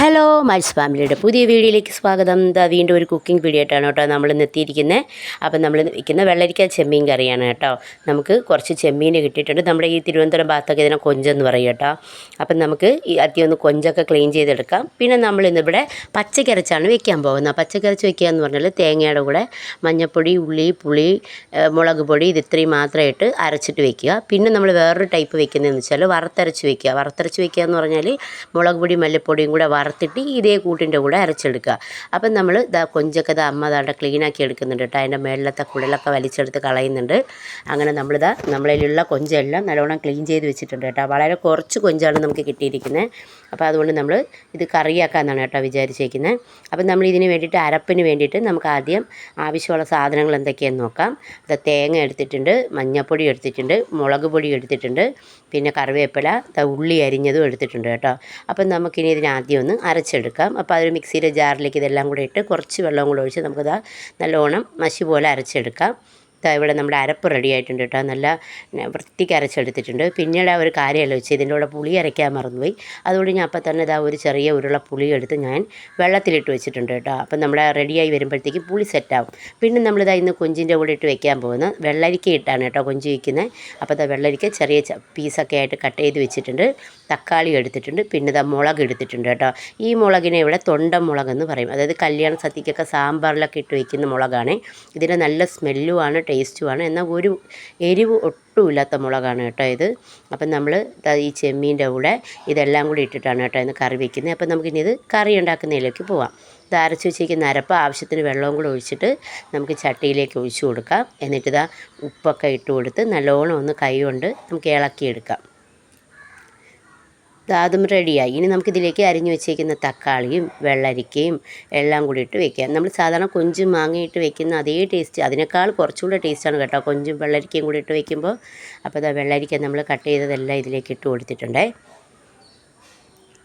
Hello mice ഫാമിലിയുടെ പുതിയ വീഡിയോയിലേക്ക് സ്വാഗതം. ദാ വീണ്ടും ഒരു കുക്കിംഗ് വീഡിയോ ആയിട്ടാണ് കേട്ടോ നമ്മൾ എത്തിയിരിക്കുന്നത് അപ്പം നമ്മൾ വയ്ക്കുന്ന വെള്ളരിക്ക ചെമ്മീൻ കറിയാണ് കേട്ടോ. നമുക്ക് കുറച്ച് ചെമ്മീൻ കിട്ടിയിട്ടുണ്ട്. നമ്മുടെ ഈ തിരുവനന്തപുരം ഭാഗത്തൊക്കെ ഇതിനെ കൊഞ്ചെന്ന് പറയും കേട്ടോ. അപ്പം നമുക്ക് ഈ ആദ്യം ഒന്ന് കൊഞ്ചൊക്കെ ക്ലീൻ ചെയ്തെടുക്കാം. പിന്നെ നമ്മൾ ഇന്നിവിടെ പച്ചക്കരച്ചാണ് വെക്കാൻ പോകുന്നത്. പച്ചക്കരച്ച് വെക്കുക എന്ന് പറഞ്ഞാൽ തേങ്ങയുടെ കൂടെ മഞ്ഞൾപ്പൊടി ഉള്ളി പുളി മുളക് പൊടി ഇത് ഇത്രയും മാത്രമായിട്ട് അരച്ചിട്ട് വെക്കുക. പിന്നെ നമ്മൾ വേറൊരു ടൈപ്പ് വെക്കുന്നതെന്ന് വെച്ചാൽ വറുത്തരച്ച് വെക്കുക. വറുത്തരച്ച് വെക്കുക എന്ന് പറഞ്ഞാൽ മുളക് പൊടി മല്ലിപ്പൊടിയും കൂടെ വറുത്തിട്ട് ഇതേ കൂട്ടിന്റെ കൂടെ അരച്ചെടുക്കുക. അപ്പം നമ്മൾ ഇതാ കൊഞ്ചൊക്കെ ഇതാ അമ്മ അതാണ്ട് ക്ലീനാക്കി എടുക്കുന്നുണ്ട് കേട്ടോ. അതിന്റെ മേളിലത്തെ കുഴലൊക്കെ വലിച്ചെടുത്ത് കളയുന്നുണ്ട്. അങ്ങനെ നമ്മളിതാ നമ്മളതിലുള്ള കൊഞ്ചെല്ലാം നല്ലോണം ക്ലീൻ ചെയ്ത് വെച്ചിട്ടുണ്ട് കേട്ടോ. വളരെ കുറച്ച് കൊഞ്ചാണ് നമുക്ക് കിട്ടിയിരിക്കുന്നത്. അപ്പോൾ അതുകൊണ്ട് നമ്മൾ ഇത് കറിയാക്കാമെന്നാണ് കേട്ടോ വിചാരിച്ചേക്കുന്നത്. അപ്പം നമ്മൾ ഇതിന് വേണ്ടിയിട്ട് അരപ്പിന് വേണ്ടിയിട്ട് നമുക്ക് ആദ്യം ആവശ്യമുള്ള സാധനങ്ങൾ എന്തൊക്കെയാണെന്ന് നോക്കാം. ഇത് തേങ്ങ എടുത്തിട്ടുണ്ട് മഞ്ഞൾപ്പൊടി എടുത്തിട്ടുണ്ട് മുളക് പൊടി എടുത്തിട്ടുണ്ട് പിന്നെ കറിവേപ്പില ഉള്ളി അരിഞ്ഞതും എടുത്തിട്ടുണ്ട് കേട്ടോ. അപ്പം നമുക്കിനി ഇതിനാദ്യം ഒന്ന് അരച്ചെടുക്കാം. അപ്പോൾ അതൊരു മിക്സിയുടെ ജാറിലേക്ക് ഇതെല്ലാം കൂടെ ഇട്ട് കുറച്ച് വെള്ളം കൂടെ ഒഴിച്ച് നമുക്കിത് നല്ലോണം മഷി പോലെ അരച്ചെടുക്കാം. ഇവിടെ നമ്മുടെ അരപ്പ് റെഡി ആയിട്ടുണ്ട് കേട്ടോ. നല്ല വൃത്തിക്ക് അരച്ചെടുത്തിട്ടുണ്ട് പിന്നീട് ആ ഒരു കാര്യമല്ല വെച്ച് ഇതിന്റെ കൂടെ പുളി അരയ്ക്കാൻ മറന്നുപോയി. അതുകൊണ്ട് ഞാൻ അപ്പം തന്നെ ഇതാ ഒരു ചെറിയ ഉരുള പുളി എടുത്ത് ഞാൻ വെള്ളത്തിലിട്ട് വെച്ചിട്ടുണ്ട് കേട്ടോ. അപ്പം നമ്മുടെ റെഡിയായി വരുമ്പോഴത്തേക്ക് പുളി സെറ്റാവും പിന്നെ നമ്മളിതാ ഇന്ന് കൊഞ്ചിന്റെ കൂടെ ഇട്ട് വെക്കാൻ പോകുന്നത് വെള്ളരിക്ക ഇട്ടാണ് കേട്ടോ കൊഞ്ച് വയ്ക്കുന്നത് അപ്പോൾ ഇതാ വെള്ളരിക്ക ചെറിയ പീസൊക്കെ ആയിട്ട് കട്ട് ചെയ്ത് വെച്ചിട്ടുണ്ട്. തക്കാളി എടുത്തിട്ടുണ്ട്. പിന്നെ ഇതാ മുളക് എടുത്തിട്ടുണ്ട് കേട്ടോ. ഈ മുളകിനെ ഇവിടെ തൊണ്ട മുളകെന്ന് പറയും. അതായത് കല്യാണ സദ്യക്കൊക്കെ സാമ്പാറിലൊക്കെ ഇട്ട് വയ്ക്കുന്ന മുളകാണ്. ഇതിന് നല്ല സ്മെല്ലുമാണ് ടേസ്റ്റുമാണ് എന്നാൽ ഒരു എരിവ് ഒട്ടുമില്ലാത്ത മുളകാണ് കേട്ടോ ഇത്. അപ്പം നമ്മൾ ഈ ചെമ്മീന്റെ കൂടെ ഇതെല്ലാം കൂടി ഇട്ടിട്ടാണ് കേട്ടോ ഇന്ന് കറി വെക്കുന്നത്. അപ്പം നമുക്കിനി ഇത് കറി ഉണ്ടാക്കുന്നതിലേക്ക് പോവാം. ഇത് അരച്ച് വെച്ചിരിക്കുന്ന അരപ്പ് ആവശ്യത്തിന് വെള്ളവും കൂടെ ഒഴിച്ചിട്ട് നമുക്ക് ചട്ടിയിലേക്ക് ഒഴിച്ചു കൊടുക്കാം. എന്നിട്ട് ഇതാ ഉപ്പൊക്കെ ഇട്ട് കൊടുത്ത് നല്ലോണം ഒന്ന് കൈ കൊണ്ട് നമുക്ക് ഇളക്കിയെടുക്കാം. അതും റെഡിയായി. ഇനി നമുക്കിതിലേക്ക് അരിഞ്ഞു വെച്ചേക്കുന്ന തക്കാളിയും വെള്ളരിക്കയും എല്ലാം കൂടി ഇട്ട് വെക്കാം. നമ്മൾ സാധാരണ കൊഞ്ചും മാങ്ങയിട്ട് വെക്കുന്ന അതേ ടേസ്റ്റ് അതിനേക്കാൾ കുറച്ചുകൂടെ ടേസ്റ്റാണ് കേട്ടോ കൊഞ്ചും വെള്ളരിക്കയും കൂടി ഇട്ട് വെക്കുമ്പോൾ. അപ്പോൾ ദാ വെള്ളരിക്ക നമ്മൾ കട്ട് ചെയ്തതെല്ലാം ഇതിലേക്ക് ഇട്ട് കൊടുത്തിട്ടുണ്ടേ.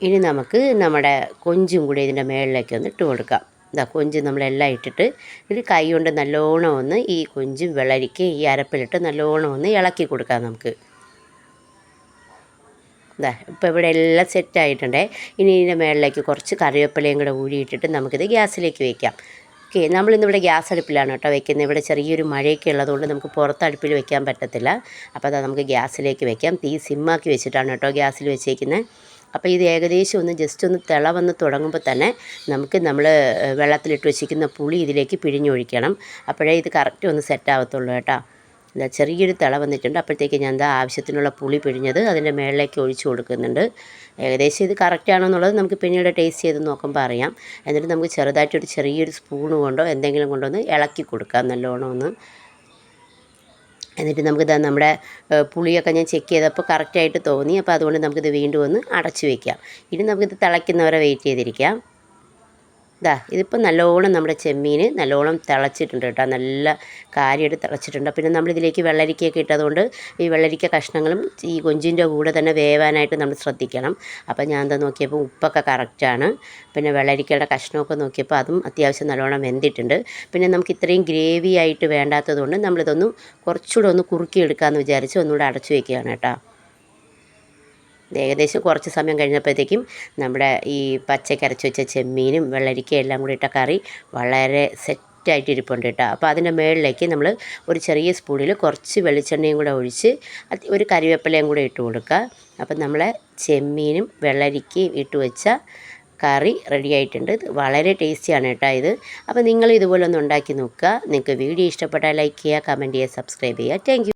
ഇനി നമുക്ക് നമ്മുടെ കൊഞ്ചും കൂടി ഇതിന്റെ മേളിലേക്ക് ഒന്ന് ഇട്ട് കൊടുക്കാം. ഇതാ കൊഞ്ച് നമ്മളെല്ലാം ഇട്ടിട്ട് ഇത് കൈ കൊണ്ട് നല്ലോണം ഒന്ന് ഈ കൊഞ്ചും വെള്ളരിക്കയും ഈ അരപ്പിലിട്ട് നല്ലോണം ഒന്ന് ഇളക്കി കൊടുക്കാം നമുക്ക്. ഇതാ ഇപ്പോൾ ഇവിടെ എല്ലാം സെറ്റ് ആയിട്ടുണ്ടേ. ഇനി ഇതിന്റെ മേളിലേക്ക് കുറച്ച് കറിവേപ്പിലയും കൂടെ ഊരിയിട്ടിട്ട് നമുക്കിത് ഗ്യാസിലേക്ക് വയ്ക്കാം ഓക്കെ നമ്മളിന്നിവിടെ ഗ്യാസ് അടുപ്പിലാണ് കേട്ടോ വെക്കുന്നത്. ഇവിടെ ചെറിയൊരു മഴയൊക്കെ ഉള്ളതുകൊണ്ട് നമുക്ക് പുറത്ത് അടുപ്പിൽ വെക്കാൻ പറ്റത്തില്ല. അപ്പോൾ അതാ നമുക്ക് ഗ്യാസിലേക്ക് വെക്കാം. തീ സിമ്മാക്കി വെച്ചിട്ടാണ് കേട്ടോ ഗ്യാസിൽ വെച്ചേക്കുന്നത് അപ്പോൾ ഇത് ഏകദേശം ഒന്ന് ജസ്റ്റ് ഒന്ന് തിള വന്ന് തുടങ്ങുമ്പോൾ തന്നെ നമുക്ക് നമ്മൾ വെള്ളത്തിലിട്ട് വെച്ചിരിക്കുന്ന പുളി ഇതിലേക്ക് പിഴിഞ്ഞൊഴിക്കണം. അപ്പോഴേ ഇത് കറക്റ്റ് ഒന്ന് സെറ്റ് ആവത്തുള്ളൂ കേട്ടോ. ഇതാ ചെറിയൊരു തിള വന്നിട്ടുണ്ട്. അപ്പോഴത്തേക്ക് ഞാൻ എന്താ ആവശ്യത്തിനുള്ള പുളി പിഴിഞ്ഞത് അതിന്റെ മേളിലേക്ക് ഒഴിച്ചു കൊടുക്കുന്നുണ്ട്. ഏകദേശം ഇത് കറക്റ്റ് ആണോ എന്നുള്ളത് നമുക്ക് പിന്നീട് ടേസ്റ്റ് ചെയ്ത് നോക്കുമ്പോൾ അറിയാം. എന്നിട്ട് നമുക്ക് ചെറുതായിട്ടൊരു ചെറിയൊരു സ്പൂണ് കൊണ്ടോ എന്തെങ്കിലും കൊണ്ടോ ഒന്ന് ഇളക്കി കൊടുക്കാം നല്ലോണം ഒന്ന് എന്നിട്ട് നമുക്കിത് നമ്മുടെ പുളിയൊക്കെ ഞാൻ ചെക്ക് ചെയ്തപ്പോൾ കറക്റ്റായിട്ട് തോന്നി. അപ്പോൾ അതുകൊണ്ട് നമുക്കിത് വീണ്ടും ഒന്ന് അടച്ചു വയ്ക്കാം ഇനി നമുക്കിത് തിളയ്ക്കുന്നവരെ വെയിറ്റ് ചെയ്തിരിക്കാം. ഇതാ ഇതിപ്പോൾ നല്ലോണം നമ്മുടെ ചെമ്മീൻ നല്ലോണം തിളച്ചിട്ടുണ്ട് കേട്ടോ. നല്ല കാര്യമായിട്ട് തിളച്ചിട്ടുണ്ട്. പിന്നെ നമ്മളിതിലേക്ക് വെള്ളരിക്കയൊക്കെ ഇട്ടതുകൊണ്ട് ഈ വെള്ളരിക്ക കഷ്ണങ്ങളും ഈ കൊഞ്ചിന്റെ കൂടെ തന്നെ വേവാനായിട്ട് നമ്മൾ ശ്രദ്ധിക്കണം. അപ്പോൾ ഞാൻ എന്താ നോക്കിയപ്പോൾ ഉപ്പൊക്കെ കറക്റ്റാണ്. പിന്നെ വെള്ളരിക്കയുടെ കഷ്ണമൊക്കെ നോക്കിയപ്പോൾ അതും അത്യാവശ്യം നല്ലോണം വെന്തിട്ടുണ്ട്. പിന്നെ നമുക്ക് ഇത്രയും ഗ്രേവി ആയിട്ട് വേണ്ടാത്തതുകൊണ്ട് നമ്മളിതൊന്ന് കുറച്ചുകൂടെ ഒന്ന് കുറുക്കിയെടുക്കാമെന്ന് വിചാരിച്ച് ഒന്നുകൂടെ അടച്ചു വയ്ക്കുകയാണ് കേട്ടോ. ഏകദേശം കുറച്ച് സമയം കഴിഞ്ഞപ്പോഴത്തേക്കും നമ്മുടെ ഈ പച്ചക്കരച്ച് വെച്ച ചെമ്മീനും വെള്ളരിക്കയും എല്ലാം കൂടി ഇട്ട കറി വളരെ സെറ്റായിട്ട് ഇരിപ്പുണ്ട് കേട്ടോ. അപ്പോൾ അതിന്റെ മുകളിലേക്ക് നമ്മൾ ഒരു ചെറിയ സ്പൂണിൽ കുറച്ച് വെളിച്ചെണ്ണയും കൂടെ ഒഴിച്ച് ഒരു കരിവേപ്പിലയും കൂടെ ഇട്ട് കൊടുക്കുക. അപ്പം നമ്മളെ ചെമ്മീനും വെള്ളരിക്കയും ഇട്ട് വെച്ച കറി റെഡി ആയിട്ടുണ്ട്. വളരെ ടേസ്റ്റിയാണ് കേട്ടോ ഇത്. അപ്പോൾ നിങ്ങൾ ഇതുപോലെ ഒന്ന് ഉണ്ടാക്കി നോക്കുക. നിങ്ങൾക്ക് വീഡിയോ ഇഷ്ടപ്പെട്ടാൽ ലൈക്ക് ചെയ്യുക കമന്റ് ചെയ്യുക സബ്സ്ക്രൈബ് ചെയ്യുക. താങ്ക്